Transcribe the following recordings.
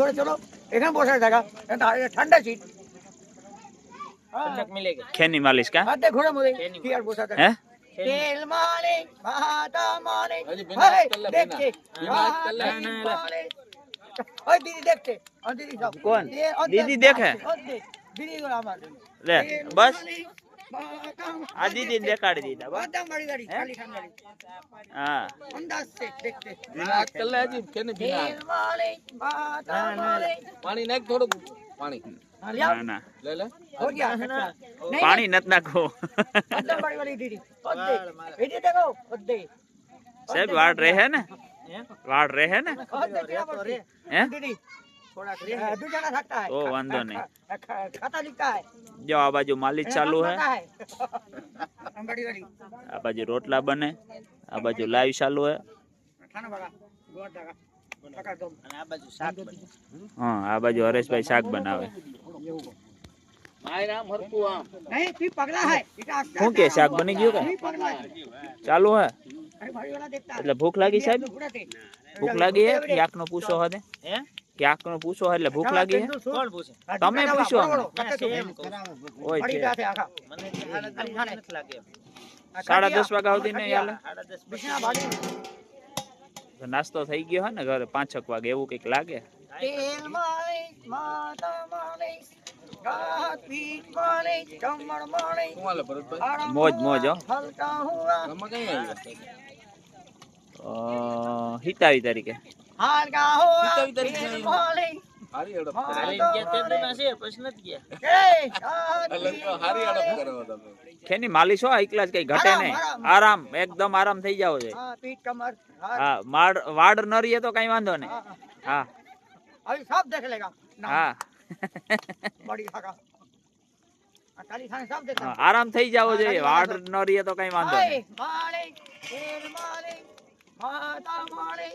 ঘরে চলো। এখানে বসে থাকা ঠান্ডা সিট खेनी मालिश का तेल माले माता माले देखते ओए दीदी देखते और दीदी कौन दीदी देखे दीदी बस हाँ। हाँ, पानी। नाख थोड़ो पानी। ना ना। ले ले। हो गया। अच्छा। अच्छा। ना पानी नत नाखो। एकदम सब वाड़ रहे हैं ना? वाड़ रहे हैं ना? दीदी दो जना सकता है ओ, वांधो नहीं। खा- खा- खाता लिखता है જો આ બાજુ માલિશ ચાલુ હે खाता है हम बड़ी वाली આ બાજુ રોટલા બને આ બાજુ લાઈવ ચાલુ હે खाना बगा गोट दगा टका दो અને આ બાજુ શાક બને હા આ બાજુ હરેશભાઈ શાક બનાવે માય રામ હરકું આમ नहीं तू पगला है इटा શું કે શાક બની ગયું કે नहीं पगला है ચાલુ હે अरे बड़ी वाला देखता है એટલે ભૂખ લાગી સાહેબ बुढ़ाते ભૂખ લાગી હે ક્યાંક નો પૂછો હે હે ક્યાંક નું પૂછો એટલે ભૂખ લાગી તમે પૂછો સાડા દસ વાગ્યા સુધી નહીં હાલે નાસ્તો થઈ ગયો હે ને ઘરે પાંચ છક વાગે એવું કઈક લાગે મોજ મોજ હિતાવી તારીખે માલિશ હો એકલા કઈ ઘટે નહીં. આરામ. એકદમ આરામ થઈ જાવ છે. પીઠ વાડ ન રહીએ તો કઈ વાંધો નહીં. હા હા. આરામ થઈ જાવો જોઈએ વાડ ન રહીએ તો કઈ વાંધો નહીં. માતા માળી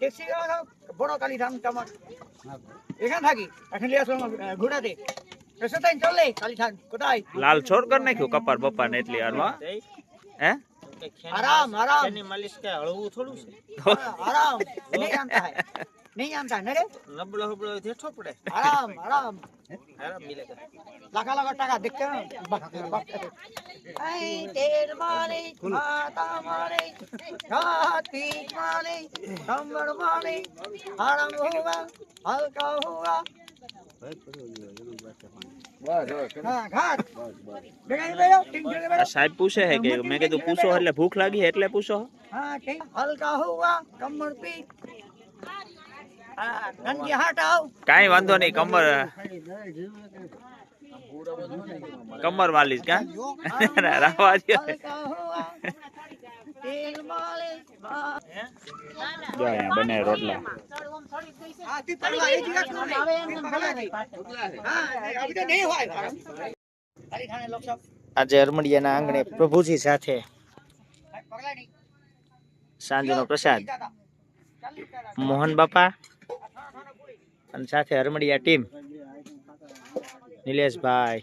দেশি বড় কালী ধান টামার এখান থাকি এখন লিয়ে আসলাম ঘোড়াতে এসেতাই চলে কালী ধান কোথায় লাল ছোড় কর নাખ્યો કપાર બપા ને એટલી હારમાં હે આરામ આરામ એની માલિશ કે હળવું થોડું છે આરામ એને કામ થાય नहीं जानता है नरे નબળો હબળો થેઠો પડે आराम आराम આરામ મિલેગા लाखा लाखा टाका देखते हैं ऐ तेल मालिक माता मालिक हाथ पीठ मालिक कमर मालिक आराम हुआ हल्का हुआ બસ હવે हाँ घाट बेटा बेटा ठीक जगह આ बेटा સાહેબ પૂછે છે કે મેં કીધું પૂછો એટલે ભૂખ લાગી છે એટલે પૂછો हाँ ठीक हल्का हुआ કઈ વાંધો નહીં કમર કમર વાલી કા? રાવા દે બને રોટલા. આજે અરમડિયાના આંગણે પ્રભુજી સાથે સાંજનો પ્રસાદ. મોહન બાપા અને સાથે હરમડિયા ટીમ. નિલેશભાઈ.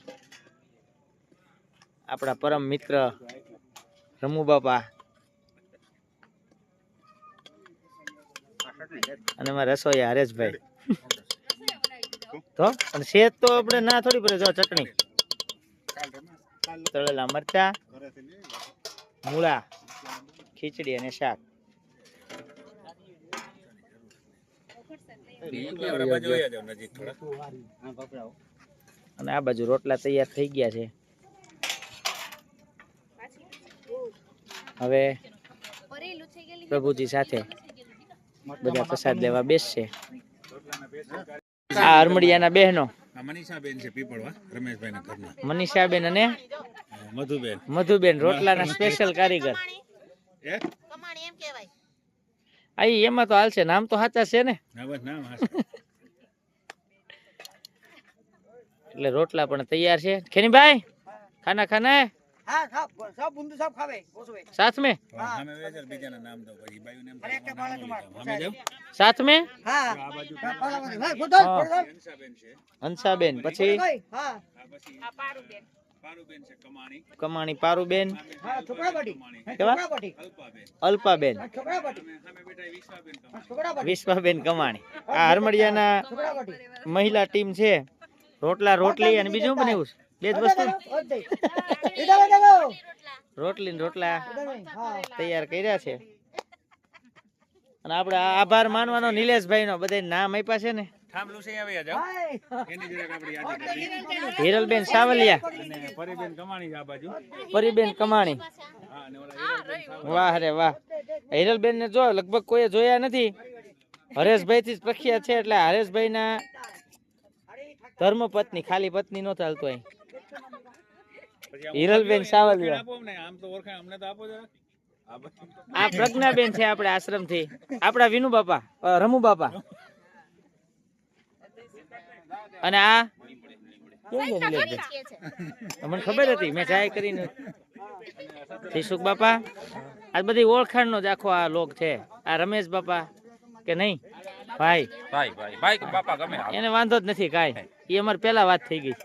આપણા પરમ મિત્ર રમુ બાપા અને અમારા રસોઈયા હરેશભાઈ. તો પણ શેત તો આપણે ના થોડી પડે, જો ચટણી. તળેલા મરચા, મૂળા, ખીચડી અને શાક. અને આ બાજુ રોટલા તૈયાર થઈ ગયા છે. હવે પ્રભુજી સાથે બધા પ્રસાદ લેવા બેસશે. આ હરમડિયાના બહેનો. મનીષાબેન છે પીપળવા રમેશભાઈ ના ઘરના. મનીષાબેન અને મધુબેન. મધુબેન રોટલાના સ્પેશિયલ કારીગર. એ આ આઈ એમાં તો હાલશે નામ તો સાચા છે ને. એટલે રોટલા પણ તૈયાર છે. ખેની ભાઈ ખાના ખાના હે साथ में साथ કમાણી. કમાણી પારુબેન. અલ્પાબેન. વિશ્વાબેન કમાણી. છોકરાપટી. વિશ્વાબેન કમાણી. આ હરમડિયાના મહિલા ટીમ છે. રોટલા રોટલી અને બીજું બનાવ્યું છે. બે જ વસ્તુ. રોટલી. રોટલા તૈયાર કર્યા છે. અને આપણે આ આભાર માનવાનો નિલેશભાઈ નો બધા નામ આપ્યા છે ને. થાંભલું છે આવી વયા એની જરાક આપણે યાદી. હિરલબેન સાવલિયા. અને પરીબેન કમાણી છે આ બાજુ. પરીબેન કમાણી. હા અને ઓલા વાહ રે વાહ. હિરલબેન ને જો લગભગ કોઈએ જોયા નથી. હરેશભાઈ થી જ પ્રખ્યાત છે એટલે હરેશભાઈ ના ધર્મ પત્ની ખાલી પત્ની નો ચાલતો અહીં. હિરલબેન સાવલિયા. આમ તો ઓળખાણ અમને તો આપો જરાક. આ પ્રજ્ઞાબેન છે આપણે આશ્રમથી આપણા વિનુ બાપા રમુ બાપા અને આ મને ખબર હતી મેં ટ્રાય કરીને. શિશુક બાપા આ બધી ઓળખાણનો જ આખો આ લોક છે. આ રમેશ બાપા કે નહીં? ભાઈ. ભાઈ ભાઈ ભાઈ બાપા ગમે એને વાંધો જ નથી કાંઈ. એ અમારે પેલા વાત થઈ ગઈ.